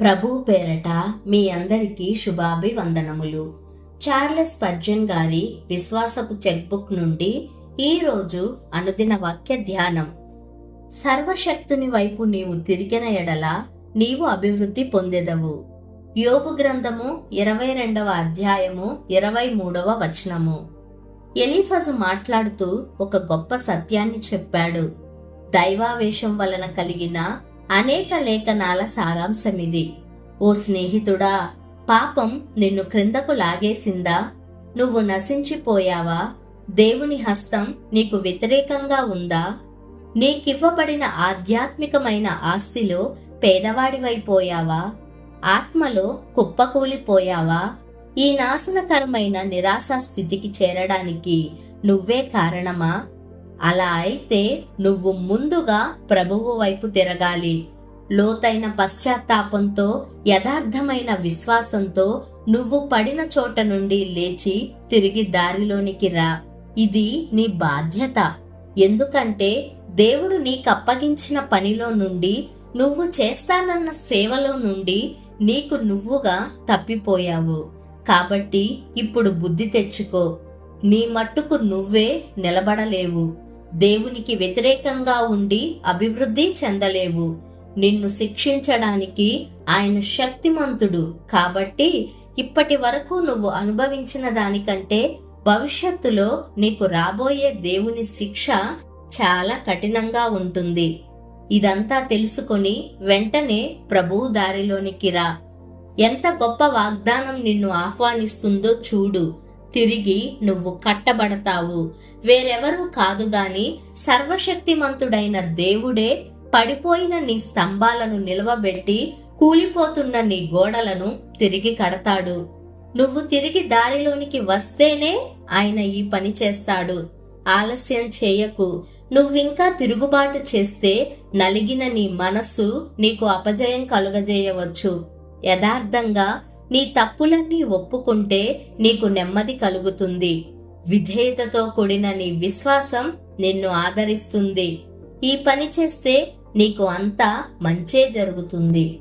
ప్రభు పేరట మీ అందరికీ శుభాభివందనములు. చార్లెస్ పర్జన్ గారి విశ్వాసపు చెక్బుక్ నుండి ఈరోజు అనుదిన వాక్య ధ్యానం. సర్వశక్తుని వైపు నీవు తిరిగిన ఎడల నీవు అభివృద్ధి పొందెదవు. యోగు గ్రంథము ఇరవై రెండవ అధ్యాయము ఇరవై మూడవ వచనము. ఎలీఫజు మాట్లాడుతూ ఒక గొప్ప సత్యాన్ని చెప్పాడు. దైవావేశం వలన కలిగిన అనేక లేఖనాల సారాంశమిది. ఓ స్నేహితుడా పాపం నిన్ను క్రిందకు లాగేసిందా? నువ్వు నశించిపోయావా? దేవుని హస్తం నీకు వ్యతిరేకంగా ఉందా? నీకివ్వబడిన ఆధ్యాత్మికమైన ఆస్తిలో పేదవాడివైపోయావా? ఆత్మలో కుప్పకూలిపోయావా? ఈ నాశనకరమైన నిరాశా స్థితికి చేరడానికి నువ్వే కారణమా? అలా అయితే నువ్వు ముందుగా ప్రభువు వైపు తిరగాలి. లోతైన పశ్చాత్తాపంతో యథార్థమైన విశ్వాసంతో నువ్వు పడిన చోట నుండి లేచి తిరిగి దారిలోనికి రా. ఇది నీ బాధ్యత. ఎందుకంటే దేవుడు నీకప్పగించిన పనిలో నుండి నువ్వు చేస్తానన్న సేవలో నుండి నీకు నువ్వుగా తప్పిపోయావు. కాబట్టి ఇప్పుడు బుద్ధి తెచ్చుకో. నీ మట్టుకు నువ్వే నిలబడలేవు. దేవునికి వ్యతిరేకంగా ఉండి అభివృద్ధి చెందలేవు. నిన్ను శిక్షించడానికి ఆయన శక్తిమంతుడు. కాబట్టి ఇప్పటి వరకు నువ్వు అనుభవించిన దానికంటే భవిష్యత్తులో నీకు రాబోయే దేవుని శిక్ష చాలా కఠినంగా ఉంటుంది. ఇదంతా తెలుసుకొని వెంటనే ప్రభువు దారిలోనికి రా. ఎంత గొప్ప వాగ్దానం నిన్ను ఆహ్వానిస్తుందో చూడు. తిరిగి నువ్వు కట్టబడతావు. వేరెవరూ కాదు గాని సర్వశక్తిమంతుడైన దేవుడే పడిపోయిన నీ స్తంభాలను నిలవబెట్టి కూలిపోతున్న నీ గోడలను తిరిగి కడతాడు. నువ్వు తిరిగి దారిలోనికి వస్తేనే ఆయన ఈ పని చేస్తాడు. ఆలస్యం చేయకు. నువ్వింకా తిరుగుబాటు చేస్తే నలిగిన నీ మనస్సు నీకు అపజయం కలుగజేయవచ్చు. యథార్థంగా నీ తప్పులన్నీ ఒప్పుకుంటే నీకు నెమ్మది కలుగుతుంది. విధేయతతో కూడిన నీ విశ్వాసం నిన్ను ఆదరిస్తుంది. ఈ పని చేస్తే నీకు అంతా మంచే జరుగుతుంది.